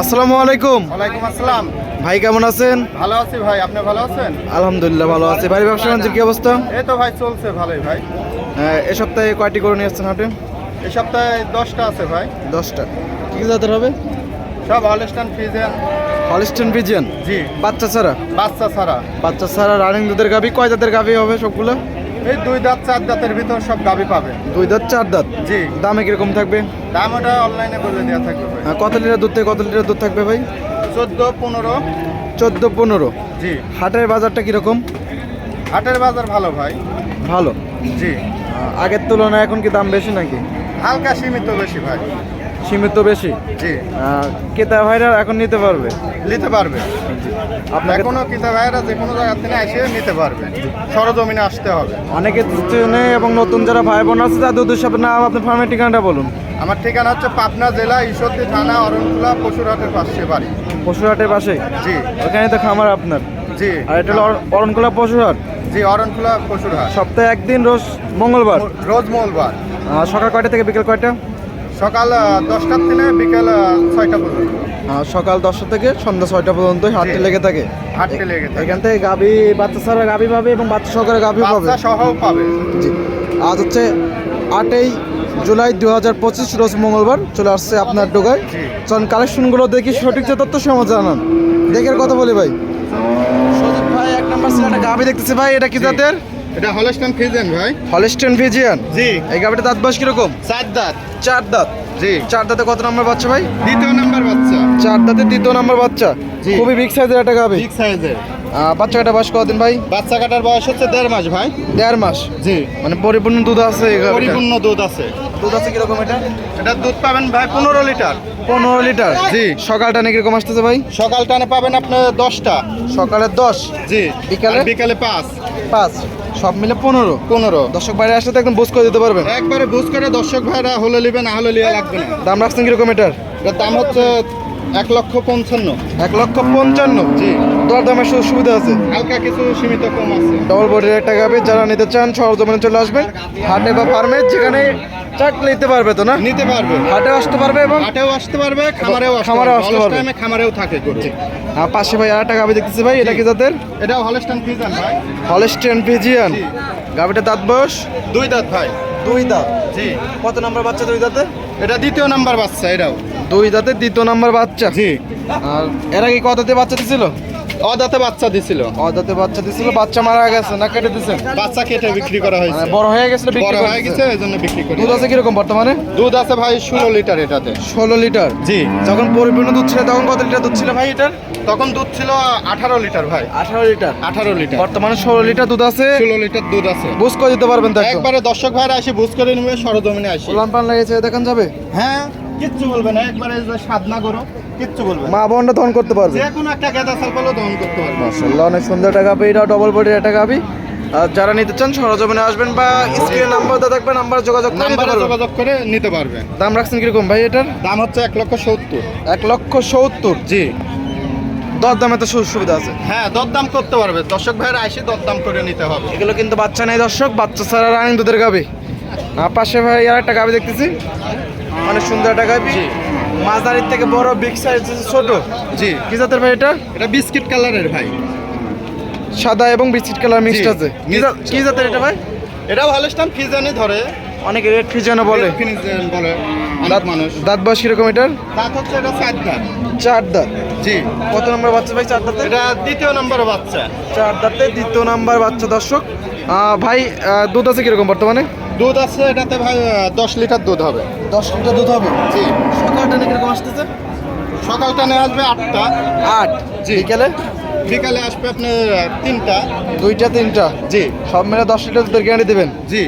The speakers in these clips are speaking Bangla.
আসসালামু আলাইকুম। ওয়ালাইকুম আসসালাম। ভাই কেমন আছেন? ভালো আছি ভাই আপনি ভালো আছেন? আলহামদুলিল্লাহ ভালো আছে। বাড়ির ব্যবসা বাণিজ্যের কি অবস্থা? এই তো ভাই চলছে ভালোই ভাই। হ্যাঁ, এ সপ্তাহে কয়টি করে নিয়ে আসছেন আপনি? এই সপ্তাহে দশটা আছে ভাই। দশটা। কি জাতের হবে? সব হলস্টান ফ্রিজেন হলিস্টন পিজিয়ান জি। বাচ্চা ছাড়া? বাচ্চা ছাড়া। বাচ্চা ছাড়া রানিং দুধের গাভি কয় জাতের গাভি হবে সবগুলো? এই দুই দাঁত চার দাঁতের ভিতর সব গাবি পাবে। দুই দাঁত চার দাঁত? জি। দামে কীরকম থাকবে? দাম ওটা অনলাইনে বলে দেওয়া থাকবে ভাই। কত লিটার দুধ থেকে কত লিটার দুধ থাকবে ভাই? চোদ্দ পনেরো। চোদ্দ পনেরো? জি। হাটের বাজারটা কীরকম হাটের বাজার ভালো ভাই। ভালো? জি। আগের তুলনায় এখন কি দাম বেশি নাকি? হালকা সীমিত বেশি ভাই। সীমিত বেশি? জি। ক্রেতা ভাইরা এখন নিতে পারবে? নিতে পারবে। আপনাকে ভাইয়েরা যে কোনো জায়গা থেকে এসে নিতে পারবে। সরজমিনে আসতে হবে। অনেকে চেনে এবং নতুন যারা ভাই বোন আছে তাদের নাম আপনার ফার্মের ঠিকানাটা বলুন। আমার ঠিকানা হচ্ছে পাবনা জেলা ঈশ্বরদী থানা অরণকুলা পশুরহাটের পাশে বাড়ি। পশুরহাটের পাশে? জি। ওখানে তো খামার আপনার? জি। আর এটা হলো অরণকুলা পশুরহাট? জি অরণকুলা পশুরহাট। সপ্তাহে একদিন রোজ মঙ্গলবার? রোজ মঙ্গলবার। সকাল কয়টা থেকে বিকেল কয়টা? সকাল দশটার থেকে বিকেল ছয়টা পর্যন্ত। সকাল দশটা থেকে সন্ধ্যা ছয়টা পর্যন্ত হাটটি লেগে থাকে। হাঁটতে লেগে থাকে। এখান থেকে গাভি বাচ্চা ছাড়া গাভি পাবে এবং বাচ্চা সহকারে গাভি পাবে? সহ পাবে। জি। আজ হচ্ছে আটই জুলাই দু হাজার পঁচিশ রোজ মঙ্গলবার চলে আসছে আপনার ডোগায়। চলুন কালেকশনগুলো দেখি সঠিক যে তথ্য সমাজ জানান। দেখের কথা বলি ভাই। সজীব ভাই এক নাম্বার ছিল একটা গাভি দেখতেছি ভাই এটা কি। জাতের? এটা হলস্টান ফিজেন ভাই। Holstein Friesian? জি। এই গাভিটা দাঁত বয়স কীরকম? চার দাঁত। চার দাঁত? জি। চার দাঁতে কত নাম্বার বাচ্চা ভাই? দ্বিতীয় নাম্বার বাচ্চা। চার দাঁতে দ্বিতীয় নাম্বার বাচ্চা? জি। খুবই বিগ সাইজের একটা গাভি বিগ সাইজের বাচ্চা কাটা বয়স কতদিন ভাই? বাচ্চা কাটার বয়স হচ্ছে দেড় মাস ভাই। দেড় মাস? জি। মানে পরিপূর্ণ দুধ আছে পরিপূর্ণ দুধ আছে। দুধ আছে কীরকম এটা? এটা দুধ পাবেন ভাই পনেরো লিটার। পনেরো লিটার? জি। সকালটা নাকি কীরকম আসতেছে ভাই? সকাল টানে পাবেন আপনি দশটা। সকালে দশ? জি। বিকালে? বিকালে পাঁচ। পাঁচ। সব মিলে পনেরো। পনেরো। দর্শক ভাইরা আসলে তো একদম বুঝ করে দিতে পারবেন। একবারে বুঝ করে দর্শক ভাইরা হলে নেবে না হলে লিয়া লাগবে না। দাম রাখছেন কীরকম এটার? এটার দাম হচ্ছে এক লক্ষ পঞ্চান্ন। এক লক্ষ পঞ্চান্ন? জি। দর দামের সুযোগ সুবিধা আছে। হালকা কিছু সীমিত কম আছে। ডবল বডির একটা গাবে যারা নিতে চান সরজমিনে চলে আসবেন হাটে বা ফার্মে যেখানে চাক নিতে পারবে তো না? নিতে পারবে। হাটে আসতে পারবে এবং হাটেও আসতে পারবে খামারেও খামারেও আসতে পারবে। টাইমে খামারেও থাকে করছে আর পাশে ভাই আর একটা গাবি দেখতেছি ভাই এটা কি জাতের? এটাও হলস্টান ফিজান ভাই। Holstein Friesian. গাবিটা দাঁত বয়স? দুই দাঁত ভাই। দুই দাঁত। জি। কত নাম্বার বাচ্চা দুই দাঁতে? এটা দ্বিতীয় নাম্বার বাচ্চা এটাও। দুই দাঁতে দ্বিতীয় নাম্বার বাচ্চা। জি। আর এর আগে কত দাঁতে বাচ্চা দিছিল? অদাতে বাচ্চা দিছিল। অদাঁতে বাচ্চা দিছিল বাচ্চা মারা গেছে না কেটে দিছেন বাচ্চা কেটে বিক্রি করা হয়েছে। মানে বড় হয়ে বিক্রি বড় হয়ে গেছে এই জন্য বিক্রি করি। দুধ আছে কীরকম বর্তমানে? দুধ আছে ভাই ষোলো লিটার এটাতে। ষোলো লিটার? জি। যখন পরিপূর্ণ দুধ ছিল তখন কত লিটার দুধ ছিল ভাই এটার? তখন দুধ ছিল আঠারো লিটার ভাই। আঠারো লিটার? আঠারো লিটার। বর্তমানে ষোলো লিটার দুধ আছে? ষোলো লিটার দুধ আছে। বুঝ করে দিতে পারবেন তো একবারে দর্শক ভাইরা আসি বুঝ করে নেবে সরজমিনে আসি। উলান পান লেগেছে দেখান যাবে। হ্যাঁ কিচ্ছু বলবে না একবারে যে সাধনা করো। কিচ্ছু বলবে মা বোনটা দহন করতে পারবে। যে কোনো একটা গেদা সাল পেলেও দহন করতে পারবে। মাশাআল্লাহ অনেক সুন্দর একটা গাবি এটা ডবল বডির একটা গাবি আর যারা নিতে চান সরজমিনে আসবেন বা স্ক্রিনে নাম্বার দেওয়া থাকবে নাম্বার যোগাযোগ করে নিতে পারবেন। যোগাযোগ করে নিতে পারবে দাম রাখছেন কীরকম ভাই এটার? দাম হচ্ছে এক লক্ষ সত্তর। এক লক্ষ সত্তর? জি। দর দামে তো সুযোগ সুবিধা আছে। হ্যাঁ দরদাম করতে পারবে। দর্শক ভাইয়ের এসে দরদাম করে নিতে হবে। এগুলো কিন্তু বাচ্চা নেই দর্শক বাচ্চা ছাড়া রানিং দুধের গাবি পাশে ভাই আর একটা গাবি দেখতেছি। অনেক সুন্দর একটা গাবি। মাঝারির থেকে বড় বিগ সাইজ ছোট। জি। কি জাতের ভাই এটা? এটা বিস্কিট কালারের ভাই। সাদা এবং বিস্কিট কালার মিক্সড আছে। কি জাতের এটা ভাই? এটাও হলস্টান ফিজানি ধরে। অনেকে রেড ফিজানো বলে। Red বলে। দাঁত মানুষ। দাঁত বয়স কীরকম এটার? দাঁত হচ্ছে এটা চার দাঁত। চার দাঁত। জি। কত নম্বর বাচ্চা ভাই চার দাঁতে? এটা দ্বিতীয় নম্বর বাচ্চা। চার দাঁতে দ্বিতীয় নাম্বার বাচ্চা দর্শক। ভাই দুধ আছে কীরকম বর্তমানে? দুধ আছে এটাতে ভাই দশ লিটার দুধ হবে। দশ লিটার দুধ হবে? জি। সকালটা নাকি কীরকম আসতেছে? সকালটা নিয়ে আসবে আটটা। আট? জি। বিকেলে? বিকালে আসবে আপনার তিনটা। দুইটা তিনটা? জি। সব মিলে দশ লিটার দুধের গ্যারান্টি দেবেন? জি।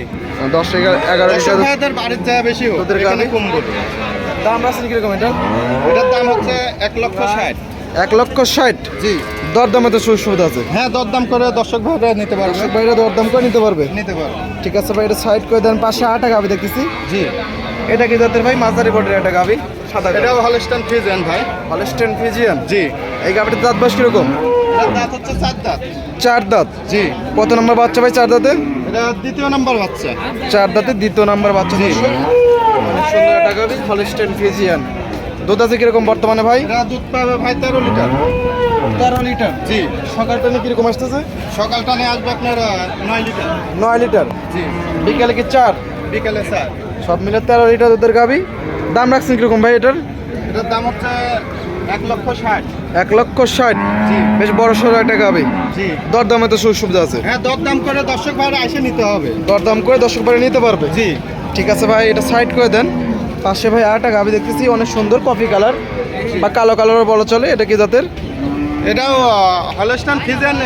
দশ এগারো লিটার। ভাইদের বাড়ির জায়গা বেশি দুধের গাভী? কম বলবে দাম রাখছেন কীরকম এটা? এটার দাম হচ্ছে এক লক্ষ ষাট। এক লক্ষ ষাট? জি। দর দামে তো সুযোগ সুবিধা আছে। হ্যাঁ দরদাম করে দর্শক ভাইরা নিতে পারবে। দর্শক ভাইরা দরদাম করে নিতে পারবে? নিতে পারবে। ঠিক আছে ভাই এটা সাইড করে দেন পাশে আটা গাবি দেখতেছি। জি। এটা কি জাতের ভাই? মাঝারি বডির একটা গাবি সাদা এটাও হলস্টান ফিজিয়ান ভাই। হলস্টেন ফিজিয়ান জি। এই গাবিটার দাঁত বয়স কীরকম? দাঁত হচ্ছে চার দাঁত। চার দাঁত? জি। কত নম্বর বাচ্চা ভাই চার দাঁতে? এটা দ্বিতীয় নাম্বার বাচ্চা। চার দাঁতে দ্বিতীয় নাম্বার বাচ্চা। অনেক সুন্দর একটা গাবি হলস্টেন ফিজিয়ান দুধ আছে কীরকম বর্তমানে ভাই? দুধ পাবে ভাই তেরো লিটার। তেরো লিটার। জি। সকাল কীরকম আসতেছে? সকাল টানে আসবে আপনার নয় লিটার। নয় লিটার? জি। বিকালে কি চার? বিকেলে স্যার সব মিলে তেরো লিটার দুধের গাবি। দাম রাখছেন কীরকম ভাই এটার? এটার দাম হচ্ছে এক লক্ষ ষাট। এক লক্ষ ষাট। বেশ বড় সড়ো একটা গাবি। জি। দরদামে তো সুযোগ সুবিধা আছে। হ্যাঁ দরদাম করে দর্শক ভাইরা এসে নিতে হবে। দরদাম করে দর্শক বাড়ি নিতে পারবে। জি। ঠিক আছে ভাই এটা সাইড করে দেন। পাশে ভাই আরেকটা গাবি দেখতেছি অনেক সুন্দর কফি কালার বা কালো কালারও বলা চলে এটা কি জাতের? এটাও হলস্টান ফিজেন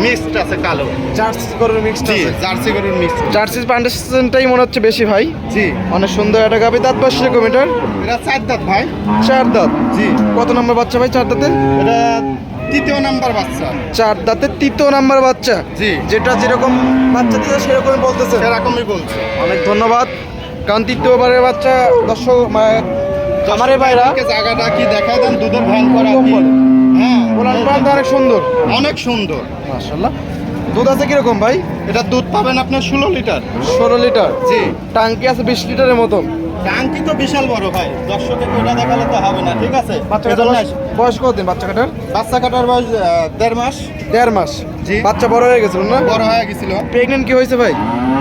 মিক্সড আছে কালো। জার্সি গরুর মিক্সড জি জার্সি গরুর মিক্স জার্সি পান্ডেশনটাই মনে হচ্ছে বেশি ভাই। জি। অনেক সুন্দর একটা গাবি। দাঁত বয়স কিলোমিটার এটা চার দাঁত ভাই। চার দাঁত? জি। কত নম্বর বাচ্চা ভাই চার দাঁতের? এটা তৃতীয় নাম্বার বাচ্চা। চার দাঁতের তৃতীয় নাম্বার বাচ্চা। জি। যেটা যেরকম বাচ্চা দিতে সেরকমই বলতেছে। সেরকমই বলছে। অনেক ধন্যবাদ। কারণ তৃতীয়বারের বাচ্চা দর্শক মা- খামারের ভাইরা জায়গাটা কি দেখায় দেন দুধের ভ্যান করা। হ্যাঁ ওলান পালান অনেক সুন্দর। অনেক সুন্দর। মাশাল্লাহ দুধ আছে কীরকম ভাই? এটা দুধ পাবেন আপনার ষোলো লিটার। ষোলো লিটার? জি। টাঙ্কি আছে বিশ লিটারের মতন? টাঙ্কি তো বিশাল বড় ভাই। দর্শকে ওটা দেখালে তো হবে না ঠিক আছে? বাচ্চা কাটার বয়স কতদিন বাচ্চা কাটার? বাচ্চা কাটার বয়স দেড় মাস। দেড় মাস? জি। বাচ্চা বড় হয়ে গেছিল না? বড় হয়ে গেছিল। প্রেগনেন্ট কি হয়েছে ভাই?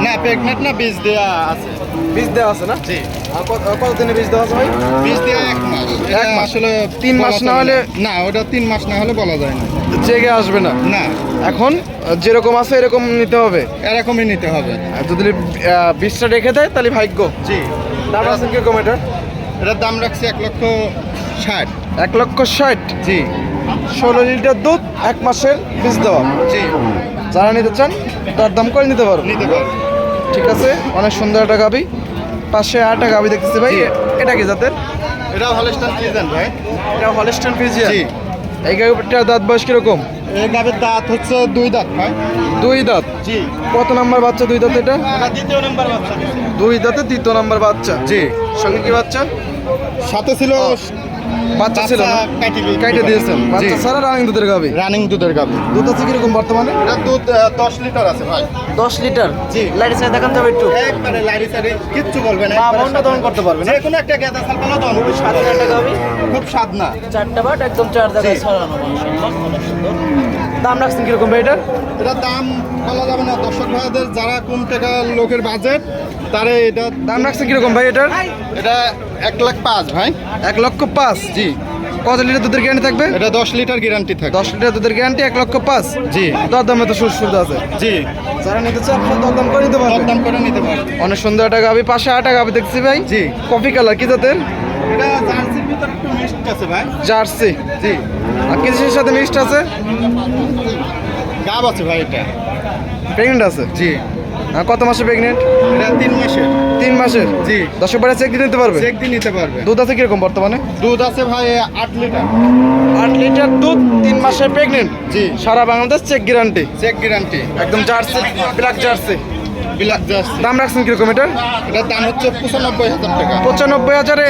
না প্রেগনেন্ট না বীজ দেওয়া আছে। বীজ দেওয়া আছে না? জি। কতদিনে বীজ দেওয়া আছে ভাই? বীজ দেওয়া এক মাস। এক মাস। আসলে তিন মাস না হলে- না ওটা তিন মাস না হলে বলা যায় না। জেগে আসবে না। না। এখন যেরকম আছে এরকম নিতে হবে। এরকমই নিতে হবে। যদি বীজটা রেখে দেয় তাহলে ভাগ্য। জি। দাম আছে কীরকম এটা এটার দাম রাখছি এক লক্ষ ষাট। এক লক্ষ ষাট? জি। ষোলো লিটার দুধ এক মাসের বীজ দেওয়া। জি। যারা নিতে চান তার দাম করে নিতে পারো। নিতে পারবে ঠিক আছে? অনেক সুন্দর একটা গাবি। পাশে আরেকটা গাবি দেখতেছি ভাই। এটা কি জাতের? এটা হলস্টান ফ্রিজিয়ান ভাই? এটা হলিস্টান ফ্রিজিয়ান জি। এই গাবিটার দাঁত বয়স কীরকম? এই গাবের দাঁত হচ্ছে দুই দাঁত ভাই। দুই দাঁত? জি। কত নাম্বার বাচ্চা দুই দাঁত এটা? এটা দ্বিতীয় নাম্বার বাচ্চা। দুই দাঁতে দ্বিতীয় নাম্বার বাচ্চা? জি। সঙ্গে কি বাচ্চা? সাথে ছিল বাচ্চা ছিল না? কাইটে দিয়েছেন। বাচ্চা ছাড়া রানিং দুধের গাবি রানিং দুধের গাবি দুধ আছে কীরকম বর্তমানে? এটা দুধ দশ লিটার আছে ভাই। দশ লিটার? জি। লাইট সাইড দেখান যাবে একটু। একবারে লারি সারি কিচ্ছু বলবে না মা দহন করতে পারবে না। কোনো একটা গেঁদা সালপালা দহন করবে। সাত টাকা হবে খুব স্বাদ না। চারটা বাট একদম চার জায়গায় ছড়ানো দাম রাখছেন কীরকম ভাই এটার এটা দাম বলা যাবে না দর্শক ভাইদের যারা কম টাকা লোকের বাজেট তারা এটা দাম রাখছেন কীরকম ভাই এটার? এটা এক লাখ পাঁচ ভাই। এক লক্ষ পাঁচ? জি। কত লিটার দুধের গ্যারান্টি থাকবে? এটা দশ লিটার গ্যারান্টি থাকে দশ লিটার দুধের গ্যারান্টি এক লক্ষ পাঁচ? জি। দরদামে তো সুযোগ সুবিধা আছে। জি। যারা নিতে চান সে দরদাম করে নিতে পারবে। দরদাম করে নিতে পারবে। অনেক সুন্দর একটা গাবি পাশে আটা গাবি দেখছি ভাই। জি। কফি কালার কি জাতের? এটা জার্সির ভিতরে একটু মিক্সড আছে ভাই। জার্সি। জি। আর কিসের সাথে মিক্সড আছে? গাব আছে ভাই এটা। প্রেগনেন্ট আছে? জি। কত মাসে প্রেগনেন্ট তিন মাসের। তিন মাসের? জি। দশ বারে চেক দিয়ে নিতে পারবে? চেক দিয়ে নিতে পারবে। দুধ আছে কীরকম বর্তমানে? দুধ আছে ভাই আট লিটার। আট লিটার দুধ তিন মাসের প্রেগনেন্ট জি। সারা Bangladesh check guarantee check guarantee একদম জার্সি ব্ল্যাক জার্সি দাম রাখছেন কীরকম এটার? এটার দাম হচ্ছে পঁচানব্বই হাজার টাকা। পঁচানব্বই হাজারে।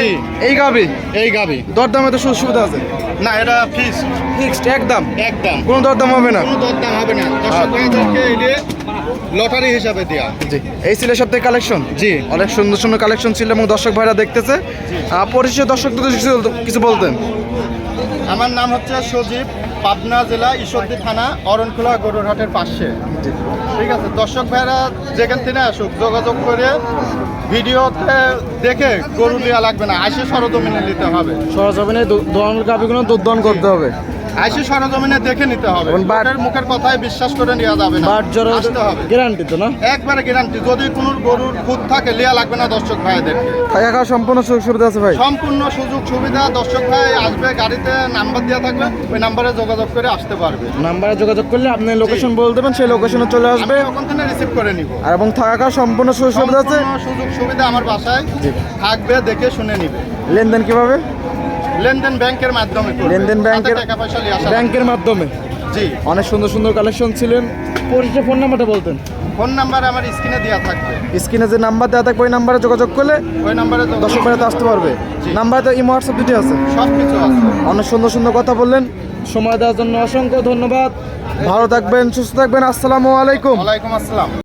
এই গাবি? এই গাবি। দরদামে তো সুযোগ সুবিধা আছে। না এটা ফিস ফিক্সড একদম? একদম। কোনো দরদাম হবে না? কোনো দরদাম হবে না। দর্শক এটা লটারি হিসাবে দেওয়া জি। এই ছিল সপ্তাহে কালেকশন জি। অনেক সুন্দর সুন্দর কালেকশন ছিল এবং দর্শক ভাইরা দেখতেছে। আর পরিচিত দর্শকদের কিছু বলতেন। আমার নাম হচ্ছে সজীব পাবনা জেলা ঈশ্বরদী থানা অরণখোলা গরুরহাটের পাশে। ঠিক আছে দর্শক ভাইরা যেখান থেকে আসুক যোগাযোগ করে ভিডিওতে দেখে গরু নেওয়া লাগবে না। আসে সরজমিনে নিতে হবে। সরজমিনে গাবিগুলো দুধ করতে হবে। আইসে সরজমিনে দেখে নিতে হবে। এবং বাট- মুখের কথায় বিশ্বাস করে নেওয়া যাবে না। বাট জ্বর আসতে হবে। গ্যারান্টি তো না? একবারে গ্যারান্টি যদি কোনো গরুর খুদ থাকে লিয়া লাগবে না দর্শক ভাইদেরকে থাকা খাওয়া সম্পূর্ণ সুযোগ সুবিধা আছে ভাই? সম্পূর্ণ সুযোগ সুবিধা দর্শক ভাই আসবে গাড়িতে নাম্বার দেওয়া থাকবে ওই নাম্বারে যোগাযোগ করে আসতে পারবে। নাম্বারে যোগাযোগ করলে আপনি লোকেশন বলে দেবেন সেই লোকেশনে চলে আসবে। ওখান থেকে রিসিভ করে নিব। আর এবং থাকা খাওয়া সম্পূর্ণ সুযোগ সুবিধা আছে? সুযোগ সুবিধা আমার বাসায় থাকবে দেখে শুনে নিবে। লেনদেন কীভাবে? লেনদেন ব্যাংকের মাধ্যমে লেনদেন ব্যাংকের টাকা পয়সা ব্যাংকের মাধ্যমে? জি। অনেক সুন্দর সুন্দর কালেকশন ছিলেন। পরিচিত ফোন নাম্বারটা বলতেন। ফোন নাম্বার আমার স্ক্রিনে দেওয়া থাকবে। স্ক্রিনে যে নাম্বার দেওয়া থাকবে ওই নাম্বারে যোগাযোগ করলে ওই নাম্বারে দর্শক ভাইরা আসতে পারবে। নাম্বারে তো ইমো হোয়াটসঅ্যাপ দুটি আছে। সব কিছু আছে। অনেক সুন্দর সুন্দর কথা বললেন। সময় দেওয়ার জন্য অসংখ্য ধন্যবাদ। ভালো থাকবেন সুস্থ থাকবেন। আসসালামু আলাইকুম। ওয়ালাইকুম আসসালাম।